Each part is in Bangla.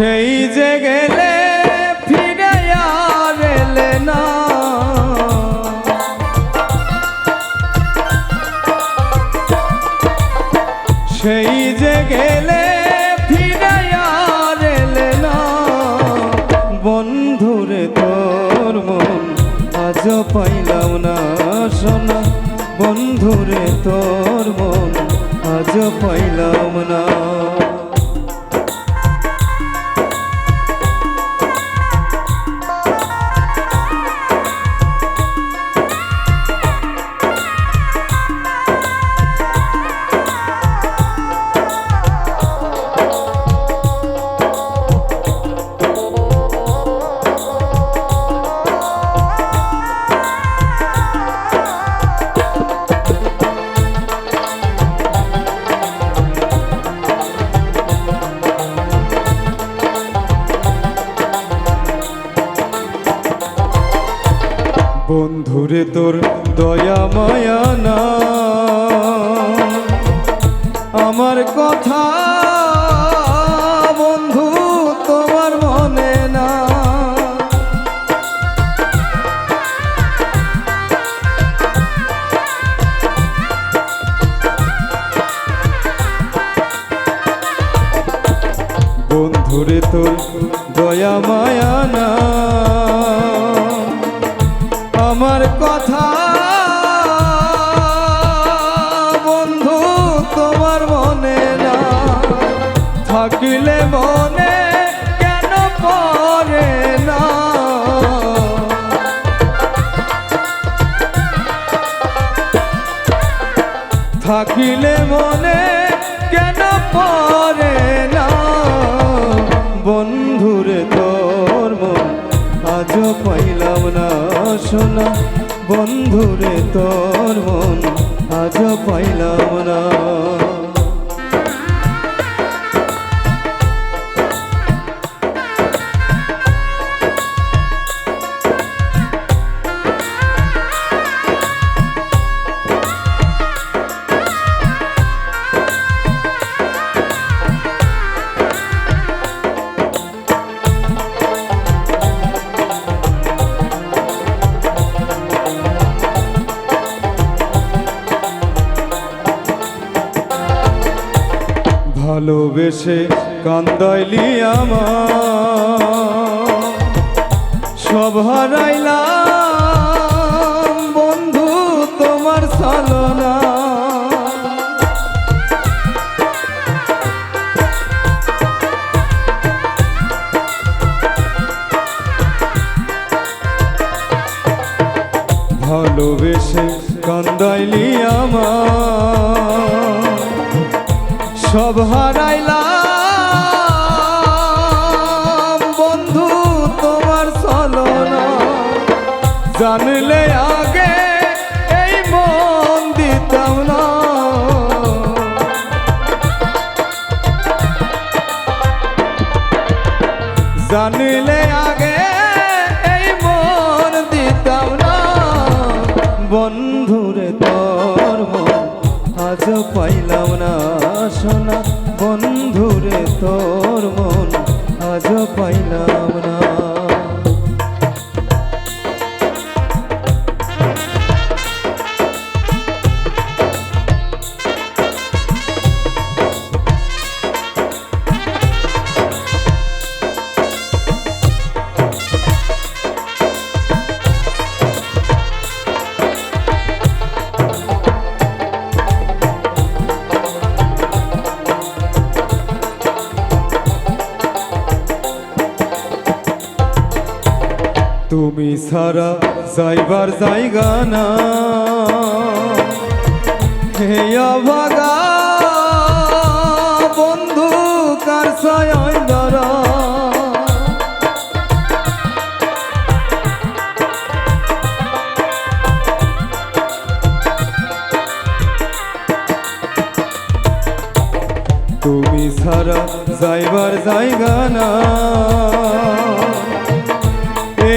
সেই যে গেলে ফিরে আর এলে না। সেই যে গেলে বন্ধুরে তোর দয়া, মায়া, না। আমার কথা বন্ধু, তোমার মনে না। বন্ধুরে তোর দয়া, মায়া, না। আমার কথা। বন্ধু তোমার মনে না থাকিলে মনে কেন পড়ে না? থাকিলে মনে বন্ধুরে তোর মন আজ পাইলাম না। ভালোবেসে কান্দাইলি আমার। সব হারাইলাম জানলে আগে এই মন দিতাম না। জানলে আগে এই মন দিতাম না। বন্ধুরে তোর মন আজ পাইলাম না সোনা। বন্ধুরে তোর মন আজ পাইলাম তুমি সারা যাইবার জায়গা না। হে ভাগা বন্ধু কার তুমি সারা যাইবার জায়গা না।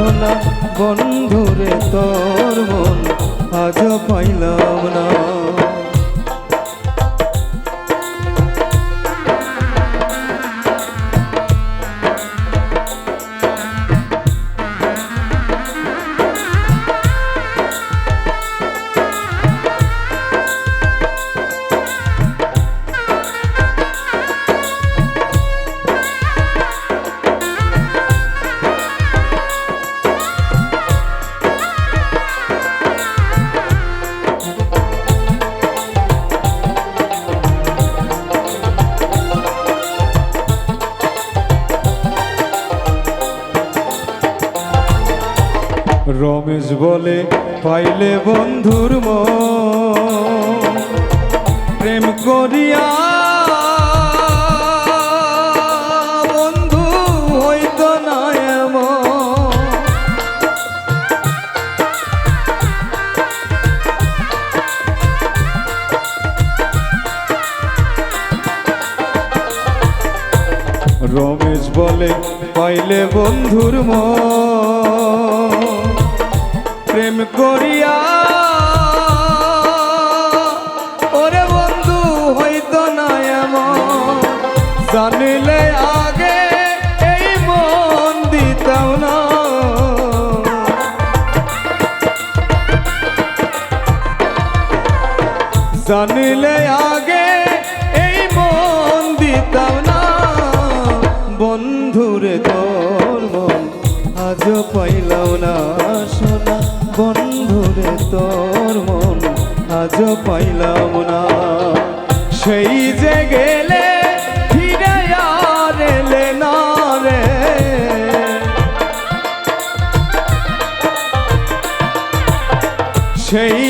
সোনা বন্ধুরে তোর মন আজ পাইলাম না। রমেশ বলে, পাইলে বন্ধুর মন। প্রেম করিয়া বন্ধু হইতো না রমেশ বলে, পাইলে বন্ধুর মন। করিয়া, ওরে বন্ধু হইতো না এমন। জানিলে আগে এই মন দিতাম না। জানিলে আগে এই মন দিতাম না। বন্ধুরে তোর মন আজ পাইলাম না সোনা। বন্ধুরে তোর মন আজ পাইলাম না। সেই যে গেলে ফিরে আর সেই